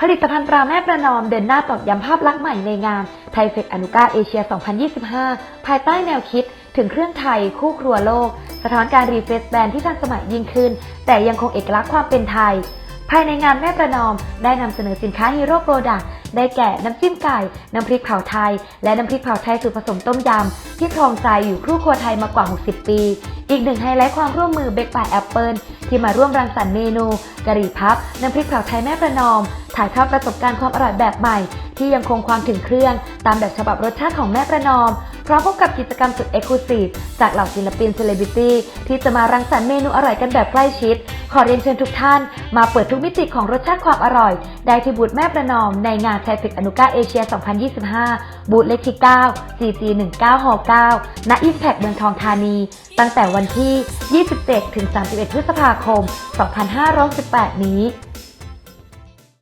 ผลิตภัณฑ์ตราแม่ประนอมเดินหน้าตอกย้ำภาพลักษณ์ใหม่ในงานไทเฟกอนุกาเอเชีย 2025 ภายใต้แนวคิดถึงเครื่องไทยคู่ครัวโลก สะท้อนการรีเฟรชแบรนด์ที่ทันสมัยยิ่งขึ้น แต่ยังคงเอกลักษณ์ความเป็นไทย ภายในงานแม่ประนอม ได้นำเสนอสินค้าฮีโร่โปรดักต์ได้แก่น้ำจิ้มไก่ น้ำพริกเผาไทย และน้ำพริกเผาไทยสูตรผสมต้มยำที่ครองใจอยู่คู่ครัวไทยมากว่า 60 ปี อีกหนึ่งไฮไลท์ความร่วมมือเบกบาแอปเปิล ที่มาร่วมรังสรรค์เมนูกะหรี่พับน้ำพริกเผาไทยแม่ประนอม ถ่ายทอดประสบการณ์ความอร่อยแบบใหม่ ที่ยังคงความถึงเครื่อง ตามแบบฉบับรสชาติของแม่ประนอม พร้อมพบกับกิจกรรมสุดเอกลูซีฟจากเหล่าศิลปินเซเลบริตี้ที่จะมารังสรรค์เมนูอร่อยกันแบบใกล้ชิด ขอเรียนเชิญทุกท่าน มาเปิดทุกมิติของรสชาติความอร่อย ได้ที่บูธแม่ประนอมในงานไทฟิกอนุกาเอเชีย 2025 บูธเลขที่9 CG 19ห9ณอิมแพคเมืองทองธานี ตั้งแต่วันที่ 27 ถึง 31 พฤษภาคม 2518นี้